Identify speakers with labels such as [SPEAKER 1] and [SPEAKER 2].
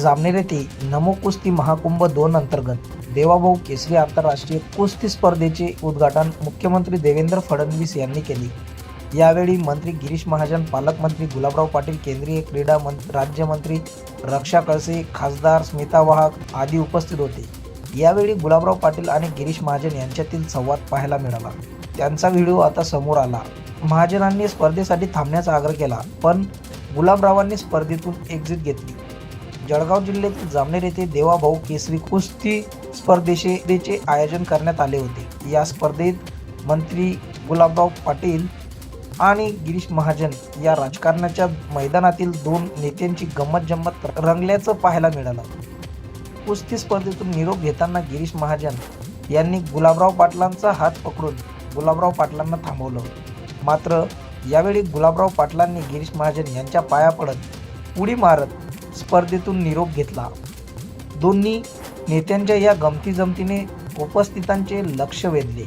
[SPEAKER 1] जामनेर येथे नमो कुस्ती महाकुंभ दोन अंतर्गत देवाभाऊ केसरी आंतरराष्ट्रीय कुस्ती स्पर्धेचे उद्घाटन मुख्यमंत्री देवेंद्र फडणवीस यांनी केले. यावेळी मंत्री गिरीश महाजन पालकमंत्री गुलाबराव पाटील केंद्रीय क्रीडा मंत्री राज्यमंत्री रक्षा कळसे खासदार स्मिता वाहक आदी उपस्थित होते. यावेळी गुलाबराव पाटील आणि गिरीश महाजन यांच्यातील संवाद पाहायला मिळाला. त्यांचा व्हिडिओ आता समोर आला. महाजनांनी स्पर्धेसाठी थांबण्याचा आग्रह केला पण गुलाबरावांनी स्पर्धेतून एक्झिट घेतली. जळगाव जिल्ह्यातील जामनेर येथे देवाभाऊ केसरी कुस्ती स्पर्धेचे आयोजन करण्यात आले होते. या स्पर्धेत मंत्री गुलाबराव पाटील आणि गिरीश महाजन या राजकारणाच्या मैदानातील दोन नेत्यांची गंमत जम्मत रंगल्याचं पाहायला मिळालं. कुस्ती स्पर्धेतून निरोप घेताना गिरीश महाजन यांनी गुलाबराव पाटलांचा हात पकडून गुलाबराव पाटलांना थांबवलं. मात्र यावेळी गुलाबराव पाटलांनी गिरीश महाजन यांच्या पाया पडत उडी मारत स्पर्धेतून निरोप घेतला. दोन्ही नेत्यांच्या या गमती जमतीने उपस्थितांचे लक्ष वेधले.